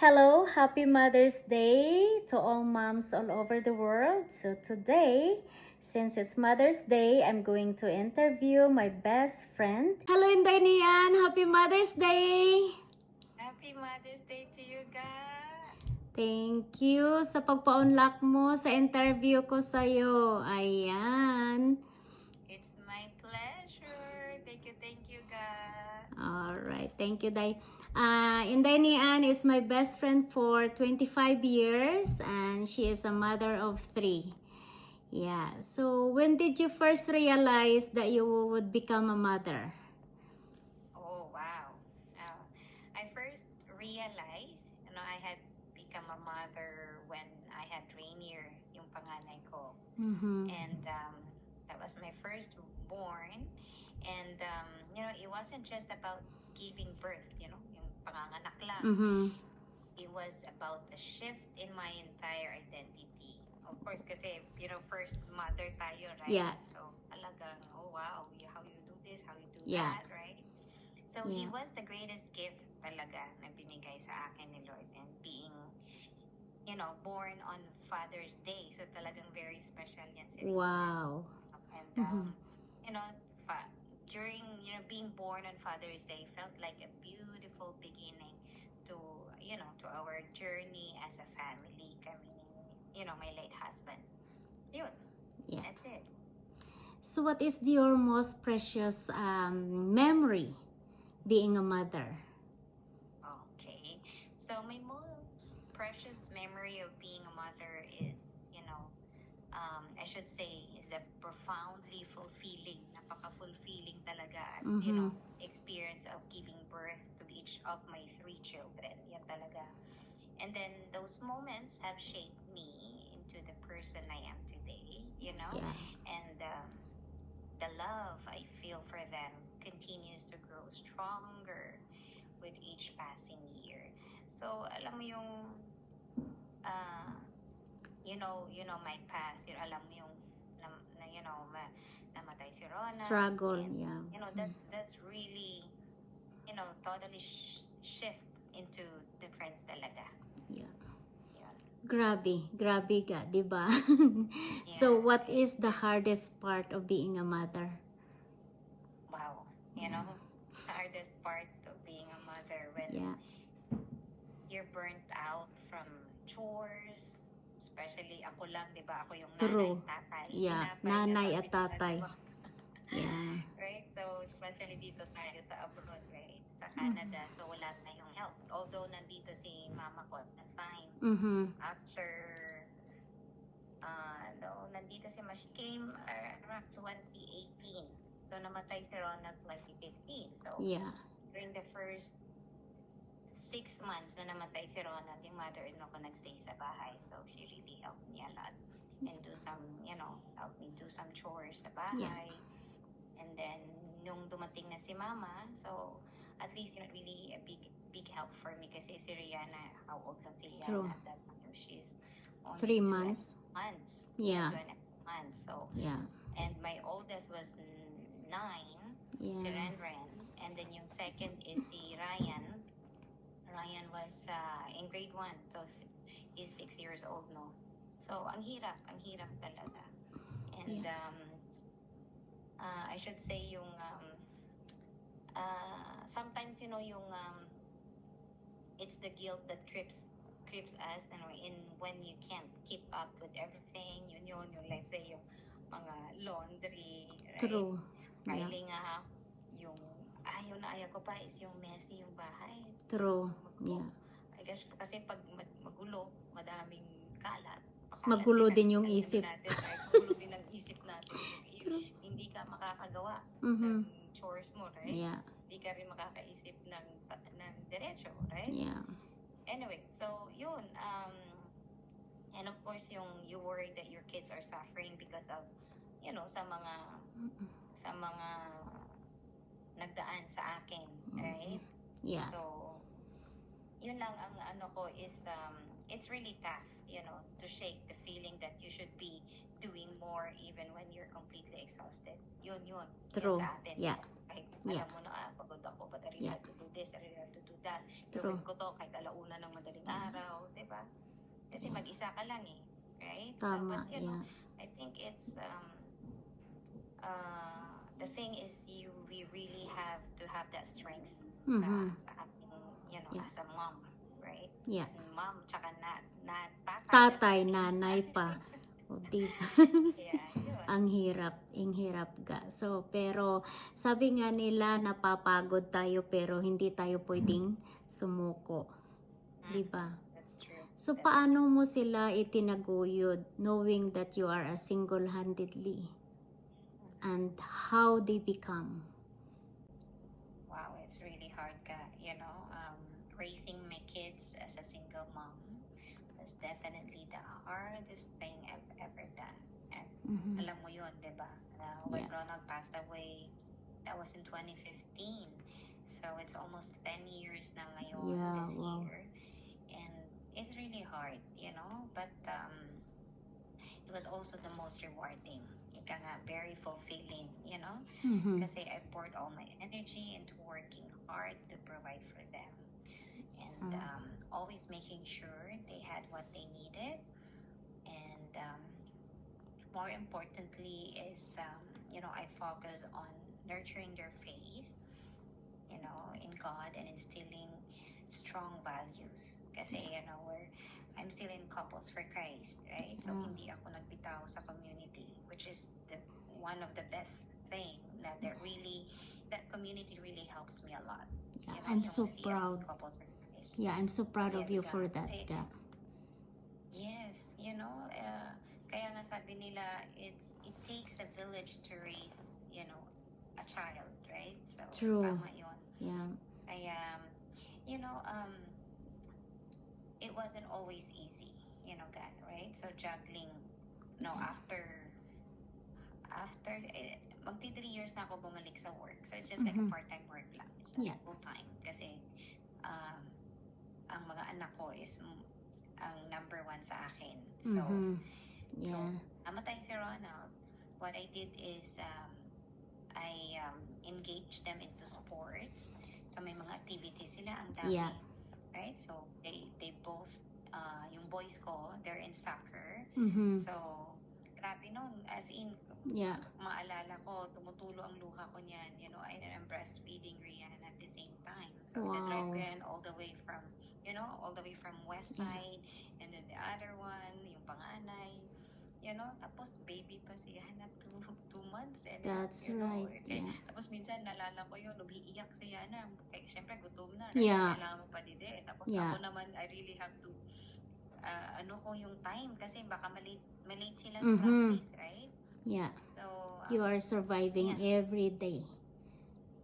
Hello, happy Mother's Day to all moms all over the world. So today, since it's Mother's Day, I'm going to interview my best friend. Hello, Inday Nian. Happy Mother's Day! Happy Mother's Day to you, guys! Thank you sa pagpa-unlock mo sa interview ko sa'yo. Ayan. It's my pleasure. Thank you, thank you, guys. Alright, thank you, Day. Uh, Inday Nian is my best friend for 25 years and she is a mother of three. Yeah, so when did you first realize that you would become a mother? Oh, wow. Uh, I first realized, you know, I had become a mother when I had Rainier, yung panganay ko. Mm-hmm. And um, that was my first born. And, um, you know, it wasn't just about giving birth, you know, panganganak lang. Mm-hmm. it was about the shift in my entire identity. Of course, kasi, you know, first mother tayo, right? Yeah. So, alagang, oh wow, how you do this, how you do Yeah. that, right? So, he Yeah. was the greatest gift talaga na binigay sa akin ni Lord and being, you know, born on Father's Day. So, talagang very special yan. Wow. And, Mhm. um, you know, during, you know, being born on Father's Day felt like a beautiful beginning to, you know, to our journey as a family. Kami, ni, you know, my late husband. Yun, Yeah. that's it. So what is your most precious um, memory being a mother? Okay. So my most precious memory of being a mother is, you know, um, I should say, is the profoundly fulfilling, napaka-fulfilling talaga, at, you Mhm. know, experience of giving birth to each of my three children. Yan talaga. And then those moments have shaped me into the person I am today, you know? Yeah. and um, the love I feel for them continues to grow stronger with each passing year. So, alam mo yung, uh, you know, you know my past, yun, alam mo yung, na, na, you know, ma, namatay si Rona. Struggle, and, yeah. You know, that's, that's really, you know, totally sh- shift into different talaga. Yeah. Grabe, grabe ka, di ba? so Yeah. what is the hardest part of being a mother? Wow. You Yeah. know, the hardest part of being a mother when Yeah. you're burnt out from chores, especially ako lang, di ba? Ako yung True. nanay, tatay. Yeah, nanay at tatay. tinapay. Yeah. Right? So, especially dito tayo sa abroad, right? Sa. Canada. So, wala tayong help. Although, nandito si mama ko at that time. Mm-hmm. After, uh, no, nandito si Ma, she came around 2018. So, namatay si Ronald 2015. So, Yeah. during the first six months na namatay si Ronald, yung mother-in-law ko nagstay sa bahay. So, she really helped me a lot. And do some, you know, help me do some chores sa bahay. And then, nung dumating na si mama, so, at least, you know, really a big, big help for me kasi si Rihanna, how old lang si Rihanna True. at that time? She's only Three months. months. Yeah. Two and a half months. So, Yeah. and my oldest was nine si Yeah. Ren Ren. And then yung second is si Ryan. Ryan was uh, in grade 1. So he's 6 years old, no? So ang hirap, ang hirap talaga. And um, uh, I should say yung um, uh, sometimes you know yung um, it's the guilt that creeps creeps us you know, in when you can't keep up with everything yun yun yung let's say yung mga laundry right? True. Yeah. Kylie nga, yung ayaw na ayaw ko pa is yung messy yung bahay. True. Yeah. I guess kasi pag mag- magulo, madaming kalat. Magulo din yung isip. Natin, right? Magulo din ang isip natin. Hindi- True. Hindi ka makakagawa Mm-hmm. ng chores mo, right? Yeah. Hindi ka rin makakaisip ng, ng diretso, right? Yeah. Anyway, so yun. Um, and of course, yung you worry that your kids are suffering because of, you know, sa mga Mm-mm. sa mga nagdaan sa akin, right? Yeah. So, yun lang ang ano ko is, um, it's really tough, you know, to shake the feeling that you should be doing more even when you're completely exhausted. Yun, yun. True. Sa atin. Yeah. Kahit Yeah. alam mo na, ah, pagod ako, but I really Yeah. have to do this, I really have to do that. True. Gawin ko to kahit alauna ng madaling Kasi Yeah. mag-isa ka lang eh. Right? Tama, so, but, you know, yeah. I think it's um uh the thing is you we really have to have that strength Mhm. sa, sa you know Yeah. as a mom right Yeah. mom tsaka na, na tatay Tatay, nanay pa. O, di ba? yeah ang hirap, ang hirap ga. So, pero sabi nga nila napapagod tayo pero hindi tayo pwedeng sumuko. Di ba? that's So, paano mo sila itinaguyod knowing that you are a single-handedly? And how they become? Definitely the hardest thing I've ever done and Mhm. alam mo yun, di ba? Na when Yeah. Ronald passed away, that was in 2015. So it's almost 10 years na ngayon Yeah, this wow. year. And it's really hard, you know? But um, it was also the most rewarding. Ika nga, very fulfilling, you know? Mhm. Kasi I poured all my energy into working hard to provide for them. And Ah. um, always making sure they had what they needed. And um, more importantly is, um, you know, I focus on nurturing their faith, you know, in God and instilling strong values. Kasi, you know, we're, I'm still in couples for Christ, right? So, Ah. hindi ako nagbitaw sa community, which is the one of the best thing that, that really, that community really helps me a lot. Yeah, You know, I'm so proud. Couples for. Yeah, I'm so proud of Yes, you God. for that. Kasi- ga. Yes, you know, uh, kaya nga sabi nila, it's, it takes a village to raise, you know, a child, right? So, True. tama yun. Yeah. Kaya, you know, um, it wasn't always easy, you know, that, right? So, juggling, no, after, after, eh, magti three years na ako bumalik sa work. So, it's just like Mhm. a part-time work lang. It's not Yeah. full-time. Kasi, um, ang mga anak ko is ang number one sa akin. So, Mhm. Yeah. namatay si Ronald, what I did is um, I um, engaged them into sports. So may mga activities sila, ang dami. Yeah. Right? So they they both, uh, yung boys ko, they're in soccer. Mhm. So, grabe nun. As in, Yeah. maalala ko, tumutulo ang luha ko niyan. You know, and I'm breastfeeding Rian at the same time. So, Wow. drive ko yan all the way from, you know, all the way from west Yeah. side. And then the other one, yung panganay. You know, tapos baby pa siya na two, two months. And, That's you know, right. eh, Yeah. Tapos minsan nalala ko yun, umiiyak siya na. Kaya syempre gutom na. Yeah. Kailangan mo pa dide. Tapos Yeah. ako naman, I really have to, ah, ano ko yung time. Kasi baka malate, malate sila sa Mhm. practice, right? Yeah. So, um, You are surviving every day.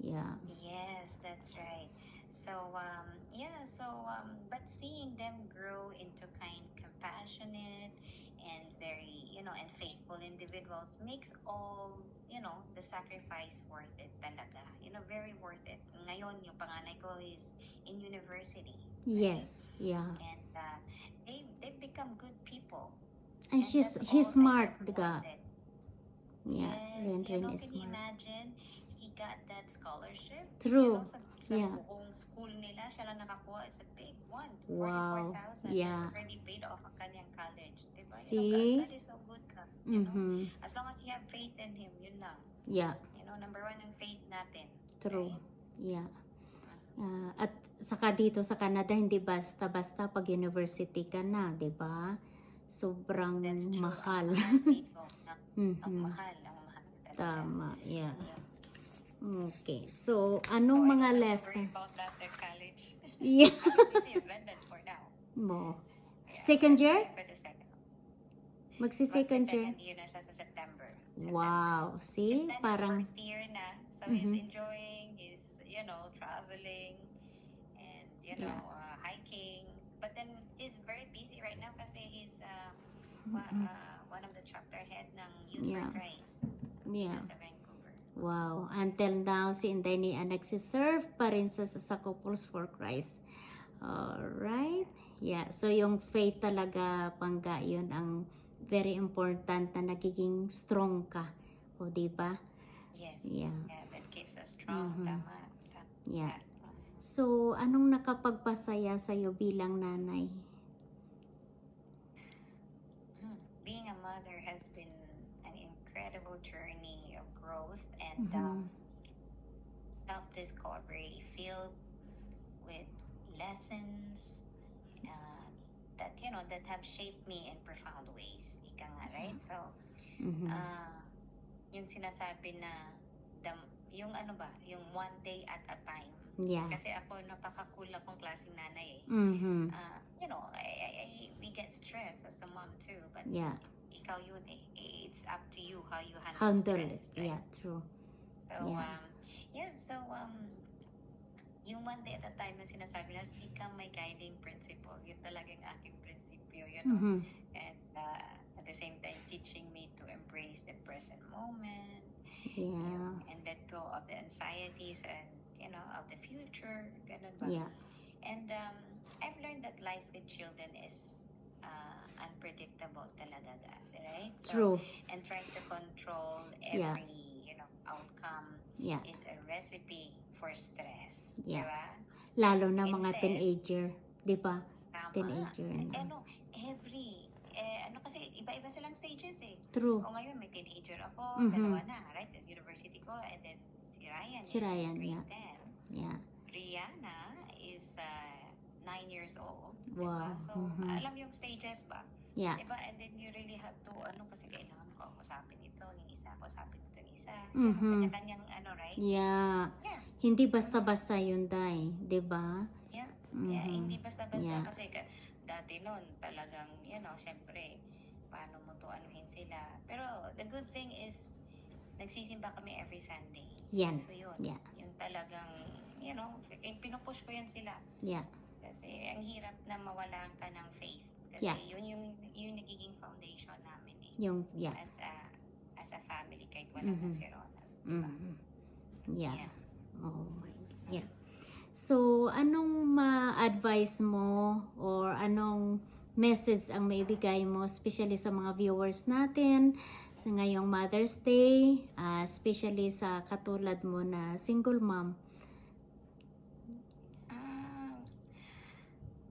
Yeah. Yes, that's right. So, um, yeah, so, um, but seeing them grow into kind, compassionate, and very, you know, and faithful individuals makes all, you know, the sacrifice worth it talaga. You know, very worth it. Ngayon, yung panganay ko is in university. Yes. Yeah. And uh, they, they've become good people. And she's that's he's smart, diga. Yeah. Yes, Ren you know, is can you smart. imagine? He got that scholarship. True. You know, sa, sa Yeah. buong school nila, siya lang nakakuha. It's a big one. Wow. 44,000. Yeah. That's already paid off ang kanyang college. Diba? You See? know, God, God is so good ka. You know? Mhm. As long as you have faith in Him, yun lang. Yeah. You know, number one ang faith natin. True. right? Yeah. Ah, at saka dito sa Canada, hindi basta-basta pag university ka na, di ba? Sobrang mahal. Dito. Ang, mahal. Ang mahal. Tama, yeah. Yeah. Okay, so anong So, mga lesson? worry about that at college. Yeah. For now. Mo. Second year? Second. Magsi-second year? Year na siya sa September. September. Wow. See? then Parang, first year na. So Mhm. he's enjoying, he's, you know, traveling and, you know, Yeah. uh, hiking. But then he's very busy right now kasi he's uh, Mhm. uh, one of the chapter head ng Youth Yeah. for Christ yeah. Vancouver. Wow. Until now, si Inday ni nagsiserve pa rin sa, sa Couples for Christ. Alright. Yeah. So, yung faith talaga, pangga, yun ang very important na nagiging strong ka. O, di ba? Yes. Yeah. Yeah, that keeps us strong. Mhm. Tama. Tama. Yeah. So, anong nakapagpasaya sa'yo bilang nanay? And Mhm. um, self-discovery filled with lessons uh, that you know that have shaped me in profound ways. Ika nga, right? So, Mhm. ah, yung sinasabi na the, yung ano ba, yung one day at a time. yeah. Kasi ako napaka-cool akong klaseng nanay eh. Mhm. Ah, you know, I, I, I- we get stressed as a mom too, but Yeah. ikaw yun eh. It's up to you how you handle, Handle stress. it. right? Yeah, true. So, Yeah. um, yeah, so, um, yung one day at a time na sinasabi has become my guiding principle. Yun talagang aking prinsipyo, you know. Mhm. And uh, at the same time, teaching me to embrace the present moment Yeah. and let go of the anxieties and, you know, of the future. Ganun ba? Yeah. And um, I've learned that life with children is uh, unpredictable talaga, right? So, True. and trying to control Yeah. every, you know, outcome Yeah. is a recipe for stress. Yeah. Diba? Lalo na mga Instead- teenager, 'di ba? Teenager Eh, na. ano, every, eh, ano kasi, iba-iba silang stages eh. True. O ngayon, may teenager ako, Mhm. dalawa na, right? At university ko, and then si Ryan. Si Ryan, yeah. 10. Yeah. Rihanna is uh, 9 years old. Wow. Diba? So, Mhm. alam yung stages ba? Yeah. Diba? And then you really have to, ano, kasi kailangan ko kausapin ito, yung isa, kausapin ito yung isa. Mhm. Kanya-kanyang, ano, right? Yeah. Yeah. Hindi basta-basta yun, Dai. 'Di ba? Yeah. Mhm. Yeah, hindi basta-basta Yeah. kasi ka, dati noon talagang, you know, syempre, paano mo to anuhin sila. Pero the good thing is, nagsisimba kami every Sunday. Yan. So yun, Yeah. yung talagang, you know, pinupush ko yan sila. Yeah. Kasi ang hirap na mawalan ka ng faith. Kasi Yeah. yun yung, yung nagiging foundation namin eh. Yung yeah. As a, as a family, kahit wala na Mhm. si Ronald. Mhm. Yeah. Yeah. Oh my God. Yeah. So, anong ma-advise mo or anong message ang maibigay mo especially sa mga viewers natin sa ngayong Mother's Day, ah, especially sa katulad mo na single mom? Ah,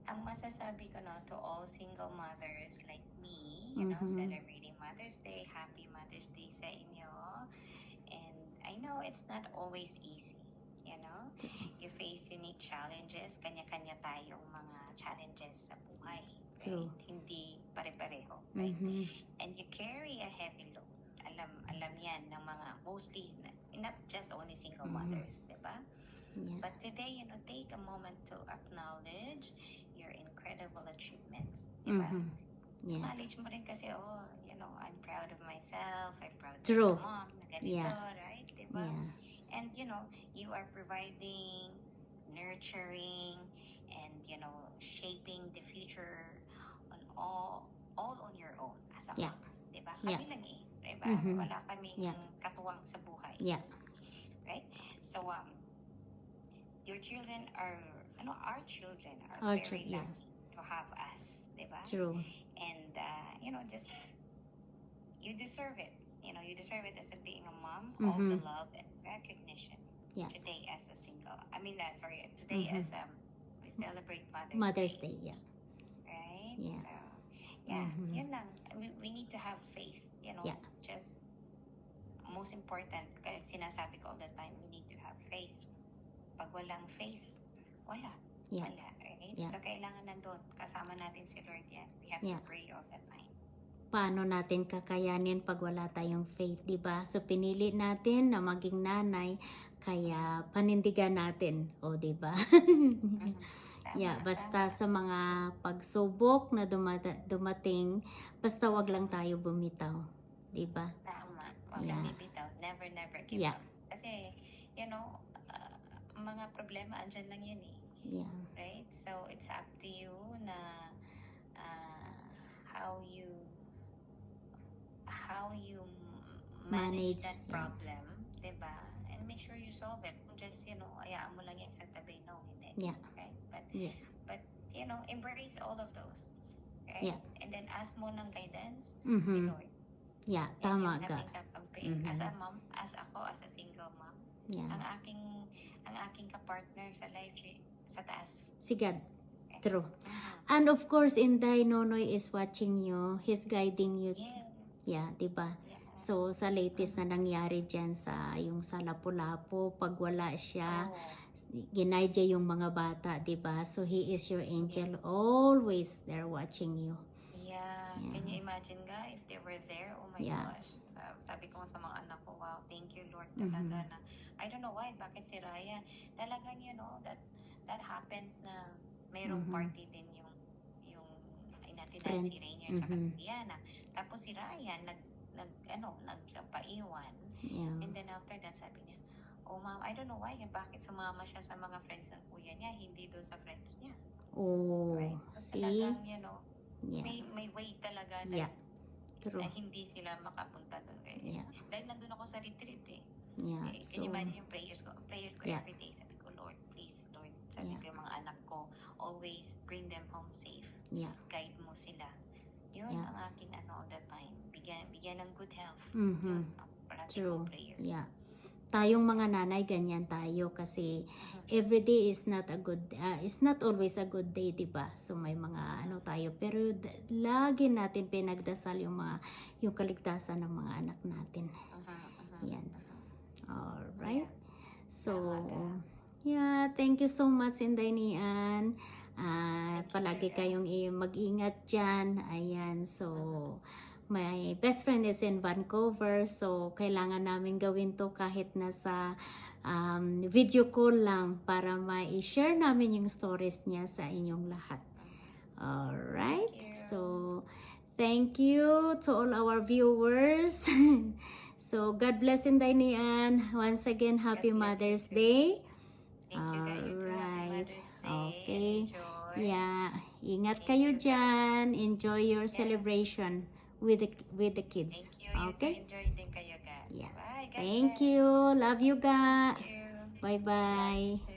ang masasabi ko no, to all single mothers like me, you know, Mhm. celebrating Mother's Day, happy Mother's Day sa inyo. And I know it's not always easy, you know. You face unique challenges, kanya-kanya tayong mga challenges sa buhay. True. Right? Hindi pare-pareho, right? Mhm. And you carry a heavy load. Alam, alam yan ng mga mostly, not just only single Mhm. mothers, di ba? Yeah. But today, you know, take a moment to acknowledge your incredible achievements. Diba? Mhm. Yeah. Acknowledge mo rin kasi, oh, you know, I'm proud of myself. I'm proud True. of my mom ganito, Yeah. right? Diba? Yeah. And, you know, you are providing, nurturing, and, you know, shaping the future on all, all on your own as a Yeah. mom. Diba? Yeah. Kami lang eh. Diba? Mhm. Wala kaming Yeah. katuwang sa buhay. Yeah. right? So um, your children are, ano, our children are Our very yeah. lucky to have us, diba? True. And uh, you know, just you deserve it. You know, you deserve it as a being a mom, all the Mhm. love and recognition Yeah. today as a single. I mean, uh, sorry, today Mhm. as um, we celebrate Mother's, Mother's Day, Day, yeah. right? Yeah. So, yeah, Mhm. yun lang. We, we need to have faith. You know, Yeah. just most important, kaya sinasabi ko all the time, we need to have faith. Pag walang faith, wala. Yeah. Wala, right? Yeah. So, kailangan nandun. Kasama natin si Lord yan. We have Yeah. to pray all the time. paano natin kakayanin pag wala tayong faith, 'di ba? So pinili natin na maging nanay kaya panindigan natin, o 'di ba? Mhm. Tama, yeah, basta sa mga pagsubok na dumata- dumating, basta wag lang tayo bumitaw, 'di ba? Tama. Huwag Yeah. yeah. bibitaw. Never, never give Yeah. up. Kasi, you know, mga problema, andyan lang yan eh. Yeah. right? So it's up to you na uh, how you how you Manage, manage, that yeah. problem, 'di ba? And make sure you solve it. Just, you know, ayaan mo lang yan sa tabi, no, hindi. Yeah. Right? But, Yeah. but, you know, embrace all of those. Right? Yeah. And then ask mo ng guidance Mhm. Lord. Yeah, tama ka. Mhm. As a mom, as ako, as a single mom, ang Yeah. aking ang aking kapartner sa life eh, sa taas. Si God. True. Mhm. And of course, Inday Nonoy is watching you. He's guiding you. Yeah. Yeah, 'di ba? Yeah. So sa latest na nangyari diyan sa yung sa Lapu-Lapu, pag wala siya, Oh, ginayad yung mga bata, 'di ba? So he is your angel always there watching you. yeah. Yeah. Can you imagine, ga, if they were there? Oh my Yeah. gosh. Sa- Sabi ko sa mga anak ko, wow, thank you, Lord, talaga na. I don't know why, bakit si Ryan, talagang, you know, that that happens na mayroong Mhm. party din yung yung ay natin na Friend. si Rainier Mhm. si Diana. Tapos si Ryan, nag, nag ano, nagpaiwan. Yeah. And then after that, sabi niya, oh ma'am, I don't know why, eh, bakit sumama siya sa mga friends ng kuya niya, hindi doon sa friends niya. Oh, Right? So, see? talagang, you know, Yeah. may, may way talaga na, Yeah. True. na hindi sila makapunta doon. Eh, Yeah. Dahil nandun ako sa retreat eh. Yeah. eh So, imagine yung prayers ko? Prayers ko Yeah. every day. Sabi ko, Lord, please, Lord. Sabi Yeah. ko yung mga anak ko, always bring them home safe. yeah. Guide mo sila. Yun Yeah. ang akin ano all the time. Bigyan, bigyan ng good health. Mhm. Parati True. prayers. Yeah. Tayong mga nanay ganyan tayo kasi Mhm. every day is not a good uh, is not always a good day, 'di ba? So may mga ano tayo pero lagi natin pinagdasal yung mga yung kaligtasan ng mga anak natin. Mhm, mhm, Yan. All right. So yeah, thank you so much Inday Nian. Ah, Thank you, palagi kayong mag-ingat diyan. Ayan. So my best friend is in Vancouver so kailangan namin gawin to kahit nasa um, video call lang para ma-share namin yung stories niya sa inyong lahat. Alright? Thank you. So, thank you to all our viewers. so, God bless Inday Nian. Once again, Happy God Mother's. Day. Thank you Alright. Okay. Yeah, ingat kayo dyan. Enjoy your celebration with the with the kids. Thank you. You Okay? Enjoy din kayo guys. Yeah. Bye. God Thank you. Love you, you. Bye-bye.